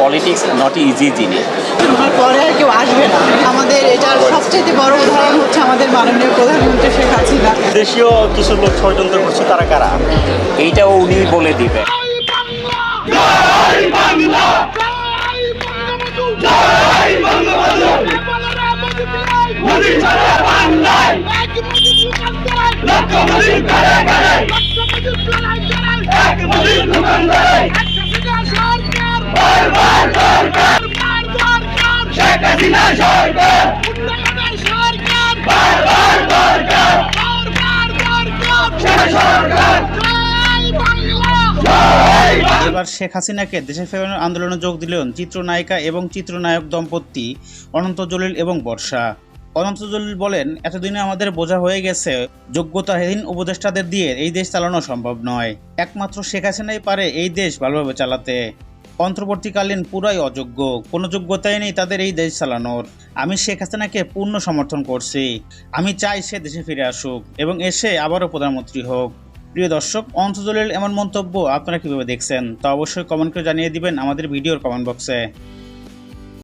Politics not easy জিনিস পরে আর কেউ আসবে না আমাদের এটার সবচেয়ে বড় উদাহরণ হচ্ছে আমাদের মাননীয় প্রধানমন্ত্রী শেখ হাসিনা দেশীয় কিছু লোক ষড়যন্ত্র করছে তারা কারা এইটাও উনি বলে দিবেন এবার শেখ হাসিনাকে দেশে ফেরানোর আন্দোলনে যোগ দিলেন চিত্রনায়িকা এবং চিত্রনায়ক দম্পতি অনন্ত জলিল এবং বর্ষা। অনন্ত জলিল বলেন, এতদিনে আমাদের বোঝা হয়ে গেছে, যোগ্যতাহীন উপদেষ্টাদের দিয়ে এই দেশ চালানো সম্ভব নয়। একমাত্র শেখ হাসিনাই পারে এই দেশ ভালোভাবে চালাতে। অন্তর্বর্তীকালীন পুরাই অযোগ্য, কোনো যোগ্যতাই নেই তাদের এই দেশ চালানোর। আমি শেখ হাসিনাকে পূর্ণ সমর্থন করছি। আমি চাই সে দেশে ফিরে আসুক এবং এসে আবারও প্রধানমন্ত্রী হোক। প্রিয় দর্শক অন্তজলের এমন মন্তব্য আপনারা কীভাবে দেখছেন তা অবশ্যই কমেন্ট করে জানিয়ে দিবেন আমাদের ভিডিওর কমেন্ট বক্সে